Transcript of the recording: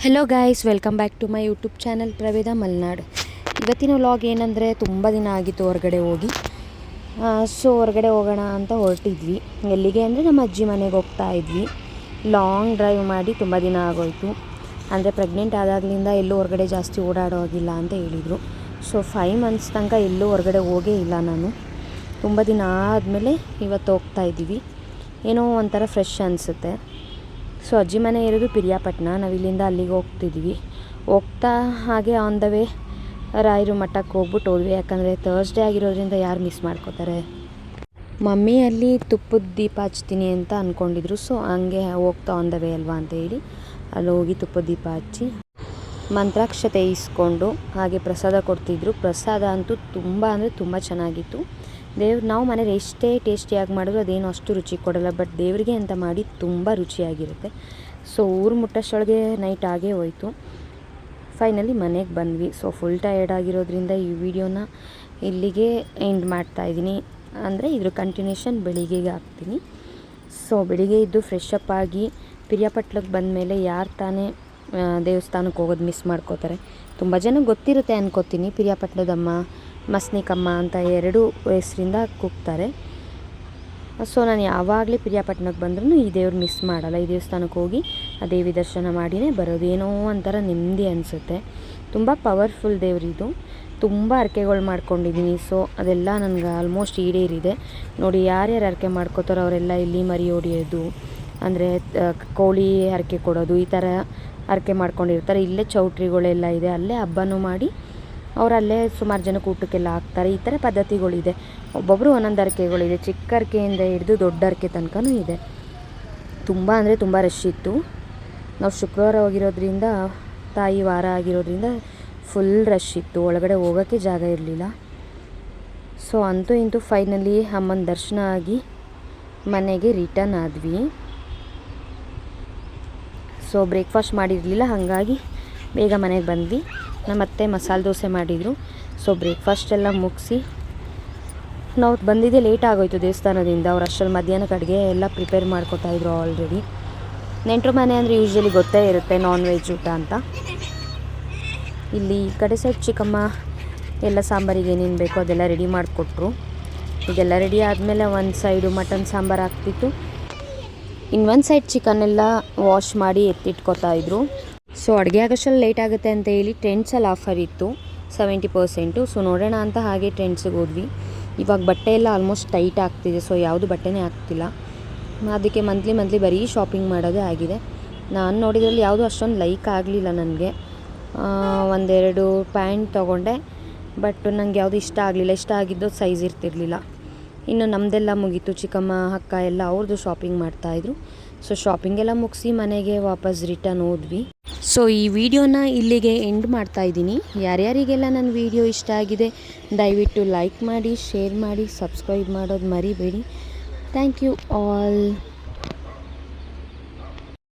Hello guys welcome back to my YouTube channel Praveda Malnad ಇವತ್ತಿನ vlog ಏನಂದರೆ ತುಂಬ ದಿನ ಆಗಿತ್ತು ಹೊರಗಡೆ ಹೋಗಿ. ಸೊ ಹೊರಗಡೆ ಹೋಗೋಣ ಅಂತ ಹೊರಟಿದ್ವಿ. ಎಲ್ಲಿಗೆ ಅಂದರೆ ನಮ್ಮ ಅಜ್ಜಿ ಮನೆಗೆ ಹೋಗ್ತಾ ಇದ್ವಿ. ಲಾಂಗ್ ಡ್ರೈವ್ ಮಾಡಿ ತುಂಬ ದಿನ ಆಗೋಯ್ತು. ಅಂದರೆ ಪ್ರೆಗ್ನೆಂಟ್ ಆದಾಗಲಿಂದ ಎಲ್ಲೂ ಹೊರಗಡೆ ಜಾಸ್ತಿ ಓಡಾಡೋ ಆಗಿಲ್ಲ ಅಂತ ಹೇಳಿದರು. ಸೊ ಫೈವ್ ಮಂತ್ಸ್ ತನಕ ಎಲ್ಲೂ ಹೊರಗಡೆ ಹೋಗೇ ಇಲ್ಲ ನಾನು. ತುಂಬ ದಿನ ಆದಮೇಲೆ ಇವತ್ತು ಹೋಗ್ತಾ ಇದ್ದೀವಿ. ಏನೋ ಒಂಥರ ಫ್ರೆಶ್ ಅನಿಸುತ್ತೆ. ಸೊ ಅಜ್ಜಿ ಮನೆ ಇರೋದು ಪಿರಿಯಾಪಟ್ಟಣ. ನಾವು ಇಲ್ಲಿಂದ ಅಲ್ಲಿಗೆ ಹೋಗ್ತಿದ್ವಿ. ಹೋಗ್ತಾ ಹಾಗೆ ಆನ್ ದ ವೇ ರಾಯರು ಮಠಕ್ಕೆ ಹೋಗ್ಬಿಟ್ಟು ಹೋದ್ವಿ. ಯಾಕಂದರೆ ಥರ್ಸ್ಡೇ ಆಗಿರೋದ್ರಿಂದ ಯಾರು ಮಿಸ್ ಮಾಡ್ಕೋತಾರೆ. ಮಮ್ಮಿ ಅಲ್ಲಿ ತುಪ್ಪದ ದೀಪ ಹಚ್ತೀನಿ ಅಂತ ಅಂದ್ಕೊಂಡಿದ್ರು ಸೊ ಹಂಗೆ ಹೋಗ್ತಾ ಆನ್ ದ ವೇ ಅಲ್ವಾ ಅಂತ ಹೇಳಿ ಅಲ್ಲಿ ಹೋಗಿ ತುಪ್ಪದ ದೀಪ ಹಚ್ಚಿ ಮಂತ್ರಾಕ್ಷತೆ ಇಸ್ಕೊಂಡು ಹಾಗೆ ಪ್ರಸಾದ ಕೊಡ್ತಿದ್ರು. ಪ್ರಸಾದ ಅಂತೂ ತುಂಬ ಅಂದರೆ ತುಂಬ ಚೆನ್ನಾಗಿತ್ತು. ದೇವ್ರು ನಾವು ಮನೇಲಿ ಎಷ್ಟೇ ಟೇಸ್ಟಿಯಾಗಿ ಮಾಡಿದ್ರು ಅದೇನು ಅಷ್ಟು ರುಚಿ ಕೊಡಲ್ಲ, ಬಟ್ ದೇವರಿಗೆ ಅಂತ ಮಾಡಿ ತುಂಬ ರುಚಿಯಾಗಿರುತ್ತೆ. ಸೊ ಊರು ಮುಟ್ಟಷ್ಟೊಳಗೆ ನೈಟ್ ಆಗೇ ಹೋಯಿತು. ಫೈನಲಿ ಮನೆಗೆ ಬಂದ್ವಿ. ಸೊ ಫುಲ್ ಟಯರ್ಡ್ ಆಗಿರೋದ್ರಿಂದ ಈ ವಿಡಿಯೋನ ಇಲ್ಲಿಗೆ ಎಂಡ್ ಮಾಡ್ತಾಯಿದ್ದೀನಿ ಅಂದರೆ ಇದ್ರ ಕಂಟಿನ್ಯೂಷನ್ ಬೆಳಿಗ್ಗೆಗೆ ಹಾಕ್ತೀನಿ. ಸೊ ಬೆಳಿಗ್ಗೆ ಇದ್ದು ಫ್ರೆಶ್ ಅಪ್ ಆಗಿ ಪಿರಿಯಾಪಟ್ಲಕ್ಕೆ ಬಂದ ಮೇಲೆ ಯಾರು ತಾನೇ ದೇವಸ್ಥಾನಕ್ಕೆ ಹೋಗೋದು ಮಿಸ್ ಮಾಡ್ಕೋತಾರೆ. ತುಂಬ ಜನ ಗೊತ್ತಿರುತ್ತೆ ಅನ್ಕೋತೀನಿ ಪಿರಿಯಾಪಟ್ಟಣದಮ್ಮ ಮಸ್ನಿಕಮ್ಮ ಅಂತ ಎರಡು ಹೆಸರಿಂದ ಕೂಗ್ತಾರೆ. ಸೊ, ನಾನು ಯಾವಾಗಲೇ ಪಿರಿಯಾಪಟ್ಟಣಕ್ಕೆ ಬಂದ್ರೂ ಈ ದೇವ್ರು ಮಿಸ್ ಮಾಡಲ್ಲ. ಈ ದೇವಸ್ಥಾನಕ್ಕೆ ಹೋಗಿ ಆ ದೇವಿ ದರ್ಶನ ಮಾಡಿನೇ ಬರೋದು. ಏನೋ ಒಂಥರ ನೆಮ್ಮದಿ ಅನಿಸುತ್ತೆ. ತುಂಬ ಪವರ್ಫುಲ್ ದೇವ್ರಿದು ತುಂಬ ಹರಕೆಗಳು ಮಾಡ್ಕೊಂಡಿದ್ದೀನಿ ಸೊ, ಅದೆಲ್ಲ ನನಗೆ ಆಲ್ಮೋಸ್ಟ್ ಈಡೇರಿದೆ. ನೋಡಿ, ಯಾರ್ಯಾರು ಹರಕೆ ಮಾಡ್ಕೋತಾರೋ ಅವರೆಲ್ಲ ಇಲ್ಲಿ ಮರಿ ಹೊಡಿಯೋದು ಅಂದರೆ ಕೋಳಿ ಹರಕೆ ಕೊಡೋದು. ಈ ಥರ ಹರಕೆ ಮಾಡ್ಕೊಂಡಿರ್ತಾರೆ. ಇಲ್ಲೇ ಚೌಟ್ರಿಗಳೆಲ್ಲ ಇದೆ. ಅಲ್ಲೇ ಹಬ್ಬನೂ ಮಾಡಿ ಅವ್ರು ಅಲ್ಲೇ ಸುಮಾರು ಜನಕ್ಕೆ ಊಟಕ್ಕೆಲ್ಲ ಹಾಕ್ತಾರೆ. ಈ ಥರ ಪದ್ಧತಿಗಳಿದೆ. ಒಬ್ಬೊಬ್ಬರು ಒಂದೊಂದು ಹರಕೆಗಳಿದೆ. ಚಿಕ್ಕ ಹರಕೆಯಿಂದ ಹಿಡಿದು ದೊಡ್ಡ ಹರಕೆ ತನಕನೂ ಇದೆ. ತುಂಬ ಅಂದರೆ ತುಂಬ ರಶ್ ಇತ್ತು. ನಾವು ಶುಕ್ರವಾರ ಹೋಗಿರೋದ್ರಿಂದ, ತಾಯಿ ವಾರ ಆಗಿರೋದ್ರಿಂದ ಫುಲ್ ರಶ್ ಇತ್ತು. ಒಳಗಡೆ ಹೋಗೋಕ್ಕೆ ಜಾಗ ಇರಲಿಲ್ಲ. ಸೊ ಅಂತೂ ಇಂತೂ ಫೈನಲಿ ಅಮ್ಮನ ದರ್ಶನ ಆಗಿ ಮನೆಗೆ ರಿಟರ್ನ್ ಆದ್ವಿ. ಸೊ ಬ್ರೇಕ್ಫಾಸ್ಟ್ ಮಾಡಿರಲಿಲ್ಲ. ಹಾಗಾಗಿ ಬೇಗ ಮನೆಗೆ ಬಂದ್ವಿ. ನಮ್ಮ ಅತ್ತೆ ಮಸಾಲೆ ದೋಸೆ ಮಾಡಿದರು. ಸೊ ಬ್ರೇಕ್ಫಾಸ್ಟ್ ಎಲ್ಲ ಮುಗಿಸಿ, ನಾವು ಬಂದಿದ್ದೆ ಲೇಟ್ ಆಗೋಯ್ತು ದೇವಸ್ಥಾನದಿಂದ. ಅವ್ರು ಅಷ್ಟರಲ್ಲಿ ಮಧ್ಯಾಹ್ನಕ್ಕೆ ಅಡುಗೆ ಎಲ್ಲ ಪ್ರಿಪೇರ್ ಮಾಡ್ಕೊತಾಯಿದ್ರು ಆಲ್ರೆಡಿ ನೆಂಟರು ಮನೆ ಅಂದರೆ ಯೂಶ್ವಲಿ ಗೊತ್ತೇ ಇರುತ್ತೆ ನಾನ್ ವೆಜ್ ಊಟ ಅಂತ. ಇಲ್ಲಿ ಈ ಕಡೆ ಸೈಡ್ ಚಿಕ್ಕಮ್ಮ ಎಲ್ಲ ಸಾಂಬಾರಿಗೆ ಏನೇನು ಬೇಕೋ ಅದೆಲ್ಲ ರೆಡಿ ಮಾಡಿಕೊಟ್ರು. ಇದೆಲ್ಲ ರೆಡಿ ಆದಮೇಲೆ ಒಂದು ಸೈಡು ಮಟನ್ ಸಾಂಬಾರು ಹಾಕ್ತಿತ್ತು. ಇನ್ನೊಂದು ಸೈಡ್ ಚಿಕನ್ ಎಲ್ಲ ವಾಶ್ ಮಾಡಿ ಎತ್ತಿಟ್ಕೊತಾ ಇದ್ರು. ಸೊ ಅಡುಗೆ ಆಗೋಷ್ಟು ಲೇಟ್ ಆಗುತ್ತೆ ಅಂತ ಹೇಳಿ ಟ್ರೆಂಡ್ಸಲ್ಲಿ ಆಫರ್ ಇತ್ತು ಸೆವೆಂಟಿ ಪರ್ಸೆಂಟು ಸೊ ನೋಡೋಣ ಅಂತ ಹಾಗೆ ಟ್ರೆಂಡ್ಸಿಗೆ ಹೋದ್ವಿ. ಇವಾಗ ಬಟ್ಟೆ ಎಲ್ಲ ಆಲ್ಮೋಸ್ಟ್ ಟೈಟ್ ಆಗ್ತಿದೆ ಸೊ ಯಾವುದು ಬಟ್ಟೆನೇ ಆಗ್ತಿಲ್ಲ. ಅದಕ್ಕೆ ಮಂತ್ಲಿ ಮಂತ್ಲಿ ಬರೀ ಶಾಪಿಂಗ್ ಮಾಡೋದೇ ಆಗಿದೆ. ನಾನು ನೋಡಿದ್ರಲ್ಲಿ ಯಾವುದು ಅಷ್ಟೊಂದು ಲೈಕ್ ಆಗಲಿಲ್ಲ ನನಗೆ. ಒಂದೆರಡು ಪ್ಯಾಂಟ್ ತೊಗೊಂಡೆ ಬಟ್ ನನಗೆ ಯಾವುದು ಇಷ್ಟ ಆಗಲಿಲ್ಲ. ಇಷ್ಟ ಆಗಿದ್ದು ಸೈಜ್ ಇರ್ತಿರ್ಲಿಲ್ಲ. ಇನ್ನು ನಮ್ಮದೆಲ್ಲ ಮುಗೀತು, ಚಿಕ್ಕಮ್ಮ, ಅಕ್ಕ ಎಲ್ಲ ಅವ್ರದ್ದು ಶಾಪಿಂಗ್ ಮಾಡ್ತಾಯಿದ್ರು ಸೊ ಶಾಪಿಂಗೆಲ್ಲ ಮುಗಿಸಿ ಮನೆಗೆ ವಾಪಸ್ ರಿಟರ್ನ್ ಹೋದ್ವಿ. ಸೊ ಈ ವಿಡಿಯೋನ ಇಲ್ಲಿಗೆ ಎಂಡ್ ಮಾಡ್ತಾ ಇದ್ದೀನಿ. ಯಾರ್ಯಾರಿಗೆಲ್ಲ ನನ್ನ ವಿಡಿಯೋ ಇಷ್ಟ ಆಗಿದೆ, ದಯವಿಟ್ಟು ಲೈಕ್ ಮಾಡಿ ಶೇರ್ ಮಾಡಿ ಸಬ್ಸ್ಕ್ರೈಬ್ ಮಾಡೋದು ಮರಿಬೇಡಿ. Thank you all